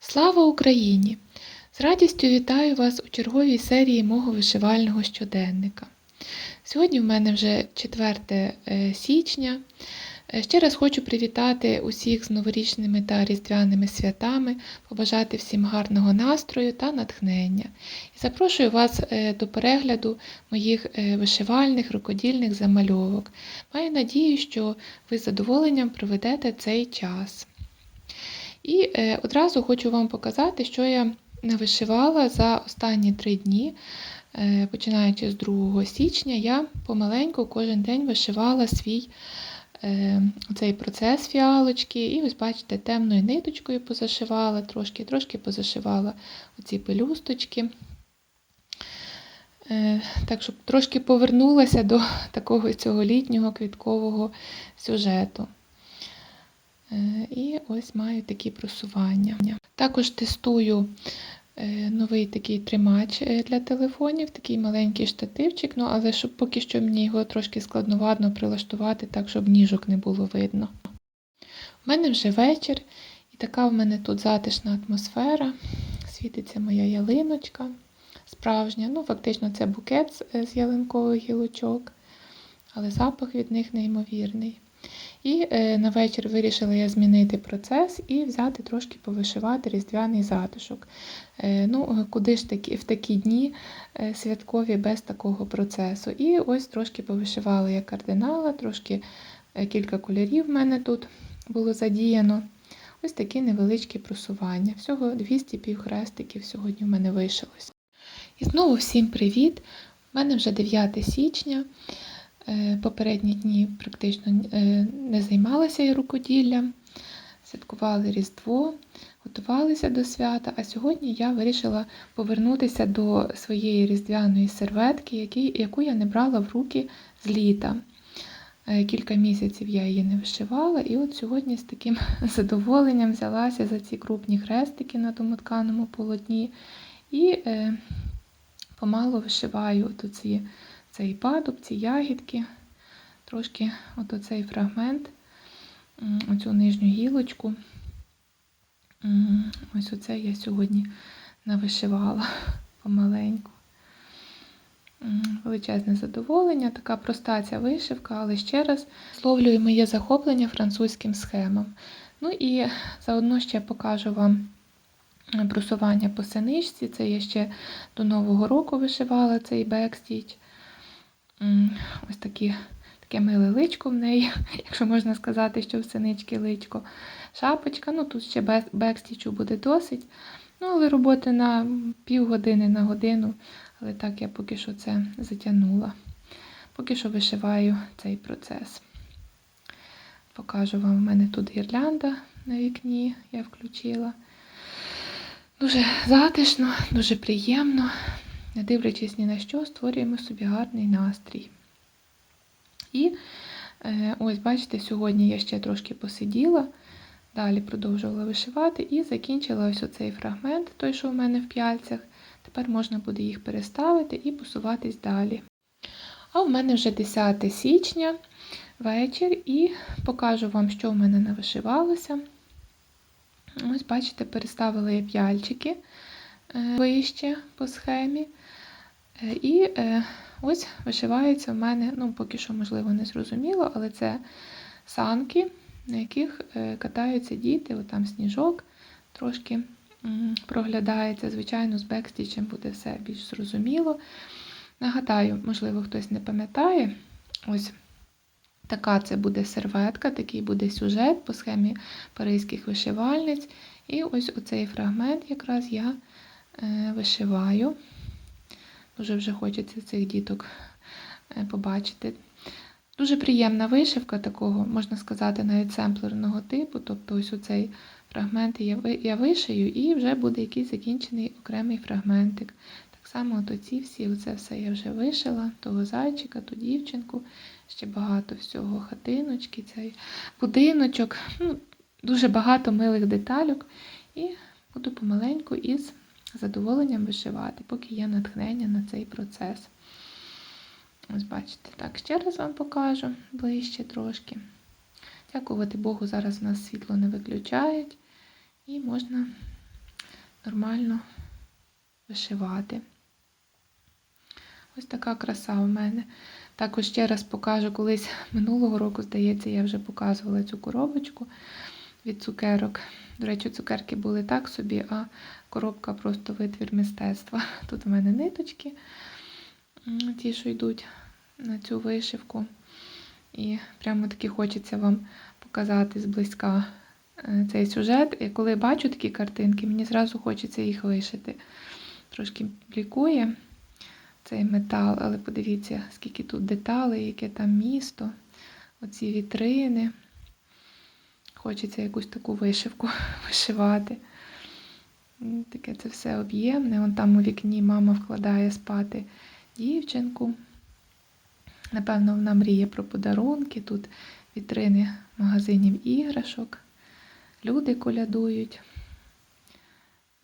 Слава Україні! З радістю вітаю вас у черговій серії мого вишивального щоденника. Сьогодні в мене вже 4 е, січня. Е, Ще раз хочу привітати усіх з новорічними та різдвяними святами, побажати всім гарного настрою та натхнення. І запрошую вас е, до перегляду моїх е, вишивальних рукодільних замальовок. Маю надію, що ви з задоволенням проведете цей час. І одразу хочу вам показати, що я навишивала за останні три дні. Починаючи з 2 січня, я помаленьку кожен день вишивала свій цей процес фіалочки. І ось бачите, темною ниточкою позашивала, трошки трошки позашивала оці пелюсточки. Е, Так, щоб трошки повернулася до такого цього літнього квіткового сюжету. Е, І ось маю такі просування. Також тестую е, новий такий тримач е, для телефонів, такий маленький штативчик, ну але щоб поки що мені його трошки складновадно прилаштувати, так, щоб ніжок не було видно. У мене вже вечір, і така в мене тут затишна атмосфера. Світиться моя ялиночка справжня. Ну, фактично, це букет з- з ялинкових гілочок, але запах від них неймовірний. І е, на вечір вирішила я змінити процес і взяти трошки повишивати різдвяний затишок. Е, ну, куди ж такі, в такі дні е, святкові без такого процесу. І ось трошки повишивала я кардинала, трошки кілька кольорів в мене тут було задіяно. Ось такі невеличкі просування. Всього 200 півхрестиків сьогодні в мене вишилось. І знову всім привіт! У мене вже 9 січня. Е, Попередні дні практично е, не займалася рукоділлям, святкували Різдво, готувалися до свята, а сьогодні я вирішила повернутися до своєї різдвяної серветки, яку я не брала в руки з літа. Е, Кілька місяців я її не вишивала, і от сьогодні з таким задоволенням взялася за ці крупні хрестики на тому тканому полотні і помалу вишиваю оці цей падуб, ці ягідки, трошки от оцей фрагмент, оцю нижню гілочку. Ось оце я сьогодні навишивала помаленьку. Величезне задоволення, така проста ця вишивка, але ще раз словлюю моє захоплення французьким схемам. Ну і заодно ще покажу вам просування по синичці. Це я ще до Нового року вишивала цей бекстіч. Ось такі, таке миле личко в неї, якщо можна сказати, що в синички личко. Шапочка, ну тут ще бекстічу буде досить. Ну, але роботи на півгодини на годину, але так я поки що це затягнула. Поки що вишиваю цей процес. Покажу вам, в мене тут гірлянда на вікні, я включила. Дуже затишно, дуже приємно не дивлячись ні на що, створюємо собі гарний настрій. І е, ось, бачите, сьогодні я ще трошки посиділа, далі продовжувала вишивати і закінчила ось оцей фрагмент, той, що у мене в п'яльцях. Тепер можна буде їх переставити і посуватись далі. А в мене вже 10 січня вечір, і покажу вам, що в мене навишивалося. Ось, бачите, переставила я п'яльчики е, вище по схемі. Е, І е, ось вишивається в мене, ну, поки що, можливо, не зрозуміло, але це санки, на яких е, катаються діти, от там сніжок трошки проглядається. Звичайно, з бекстічем буде все більш зрозуміло. Нагадаю, можливо, хтось не пам'ятає, ось така це буде серветка, такий буде сюжет по схемі паризьких вишивальниць. І ось оцей фрагмент якраз я вишиваю. Дуже вже хочеться цих діток е, побачити. Дуже приємна вишивка такого, можна сказати, навіть семплерного типу. Тобто ось оцей фрагмент я вишию і вже буде якийсь закінчений окремий фрагментик. Так само от оці всі, оце все я вже вишила, того зайчика, ту дівчинку, ще багато всього, хатиночки, цей будиночок. Ну, дуже багато милих детальок. І буду помаленьку із задоволенням вишивати, поки є натхнення на цей процес. Ось бачите, так, ще раз вам покажу ближче трошки. Дякувати Богу, зараз у нас світло не виключають і можна нормально вишивати. Ось така краса у мене. Також ще раз покажу, колись минулого року, здається, я вже показувала цю коробочку від цукерок. До речі, цукерки були так собі, а коробка просто витвір мистецтва. Тут у мене ниточки, ті, що йдуть на цю вишивку. І прямо таки хочеться вам показати зблизька е, цей сюжет. І коли бачу такі картинки, мені зразу хочеться їх вишити. Трошки блікує цей метал, але подивіться, скільки тут деталей, яке там місто, оці вітрини. Хочеться якусь таку вишивку вишивати. Таке це все об'ємне. Вон там у вікні мама вкладає спати дівчинку. Напевно, вона мріє про подарунки. Тут вітрини магазинів іграшок. Люди колядують.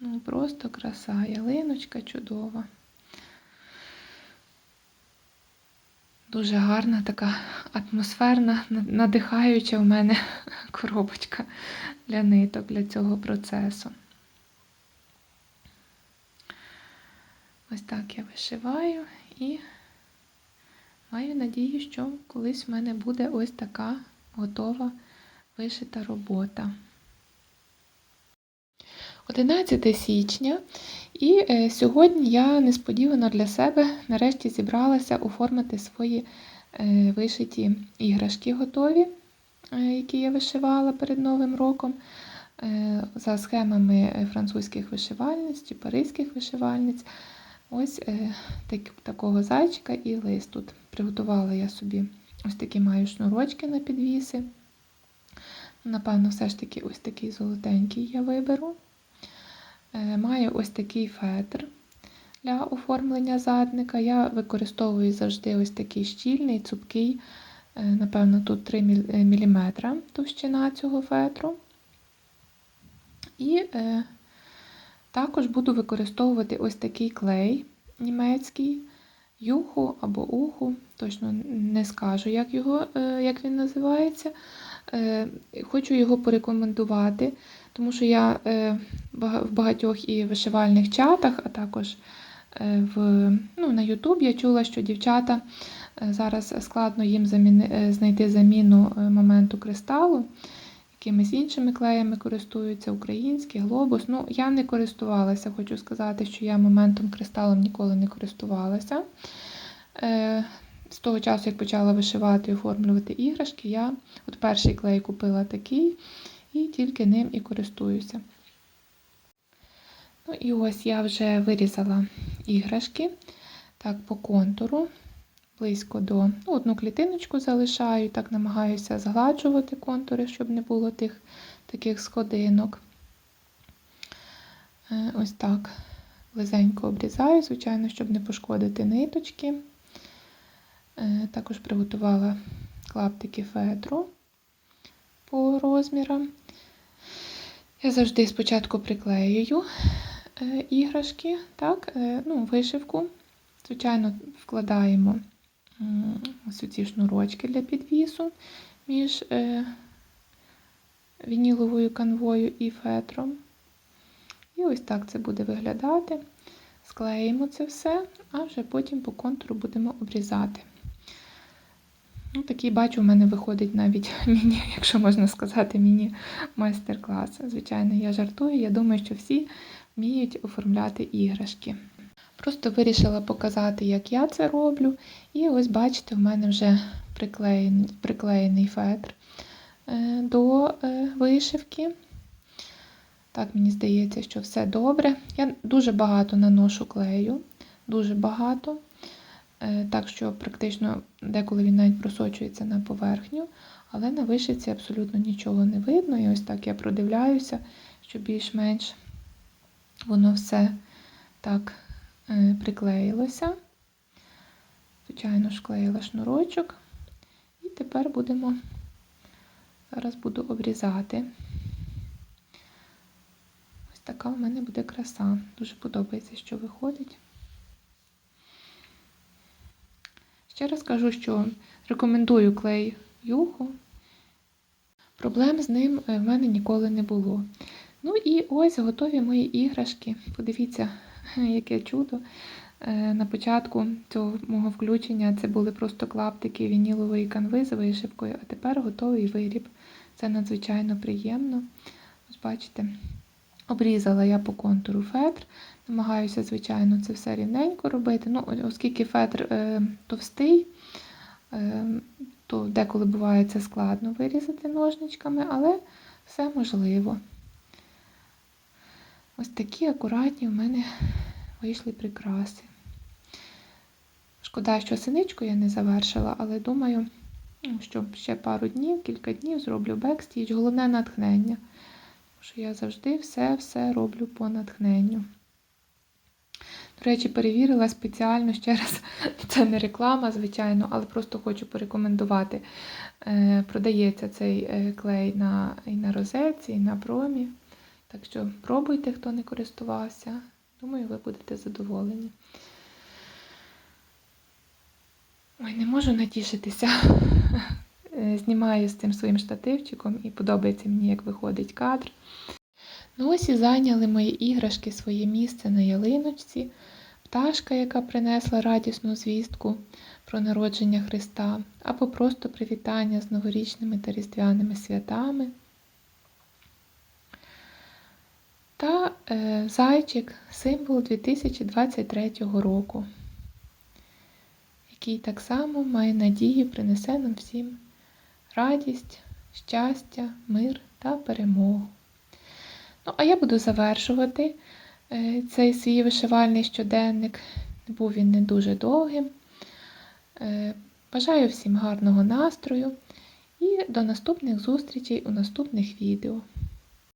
Ну, просто краса, ялиночка чудова. Дуже гарна, така атмосферна, надихаюча в мене коробочка для ниток для цього процесу. Ось так я вишиваю і маю надію, що колись в мене буде ось така готова вишита робота. 11 січня, і е, сьогодні я несподівано для себе нарешті зібралася оформити свої е, вишиті іграшки готові, е, які я вишивала перед Новим роком, за схемами французьких вишивальниць чи паризьких вишивальниць. Ось е, так, такого зайчика і лист. Тут приготувала я собі ось такі маю шнурочки на підвіси. Напевно, все ж таки ось такий золотенький я виберу. Е, Маю ось такий фетр для оформлення задника. Я використовую завжди ось такий щільний, цупкий, е, напевно, тут 3 мм товщина цього фетру. І також буду використовувати ось такий клей німецький, юху або уху, точно не скажу, як, його, е, як він називається. Е, Хочу його порекомендувати, тому що я е, в багатьох і вишивальних чатах, а також в, ну, на YouTube я чула, що дівчата зараз складно їм заміни, знайти заміну моменту кристалу. Якимись іншими клеями користуються, український, глобус. Ну, я не користувалася, хочу сказати, що я моментом кристалом ніколи не користувалася. Е, з того часу, як почала вишивати і оформлювати іграшки, я от перший клей купила такий і тільки ним і користуюся. Ну і ось я вже вирізала іграшки так по контуру, близько до ну, одну клітиночку залишаю, так намагаюся згладжувати контури, щоб не було тих таких сходинок. Е, Ось так близенько обрізаю, звичайно, щоб не пошкодити ниточки. Е, Також приготувала клаптики фетру по розмірам. Я завжди спочатку приклеюю е, іграшки, так, ну, вишивку. Звичайно, вкладаємо ось ці шнурочки для підвісу між е, вініловою канвою і фетром. І ось так це буде виглядати. Склеїмо це все, а вже потім по контуру будемо обрізати. Ну, такий, бачу, в мене виходить навіть міні, якщо можна сказати, міні-майстер-клас. Звичайно, я жартую, я думаю, що всі вміють оформляти іграшки. Просто вирішила показати, як я це роблю. І ось бачите, в мене вже приклеєний, приклеєний фетр е, до е, вишивки. Так, мені здається, що все добре. Я дуже багато наношу клею, дуже багато. Е, Так що практично деколи він навіть просочується на поверхню, але на вишивці абсолютно нічого не видно. І ось так я продивляюся, що більш-менш воно все так приклеїлося. Звичайно ж, клеїла шнурочок. І тепер будемо, зараз буду обрізати. Ось Ось така в мене буде краса. Дуже подобається, що виходить. Ще раз кажу, що рекомендую клей юху. Проблем з ним е, в мене ніколи не було. Ну і ось готові мої іграшки. Подивіться, яке чудо. Е, На початку цього мого включення це були просто клаптики вінілової канви з вишивкою, а тепер готовий виріб. Це надзвичайно приємно. Ось бачите, обрізала я по контуру фетр. Намагаюся, звичайно, це все рівненько робити. Ну, оскільки фетр е, товстий, е, то деколи буває це складно вирізати ножничками, але все можливо. Ось такі акуратні в мене вийшли прикраси. Шкода, що синичку я не завершила, але думаю, ну, що ще пару днів, кілька днів зроблю бекстіч. Головне натхнення. Що я завжди все-все роблю по натхненню. До речі, перевірила спеціально ще раз. Це не реклама, звичайно, але просто хочу порекомендувати. Е, Продається цей е, клей на, і на розетці, і на промі. Так що пробуйте, хто не користувався. Думаю, ви будете задоволені. Ой, не можу натішитися. Е, Знімаю з цим своїм штативчиком і подобається мені, як виходить кадр. Ну ось і зайняли мої іграшки своє місце на ялиночці. Пташка, яка принесла радісну звістку про народження Христа, або просто привітання з новорічними та різдвяними святами. Та е, зайчик символ 2023 року, який так само має надію принесе нам всім радість, щастя, мир та перемогу. Ну, а я буду завершувати е, цей свій вишивальний щоденник. Був він не дуже довгим. Е, Бажаю всім гарного настрою і до наступних зустрічей у наступних відео.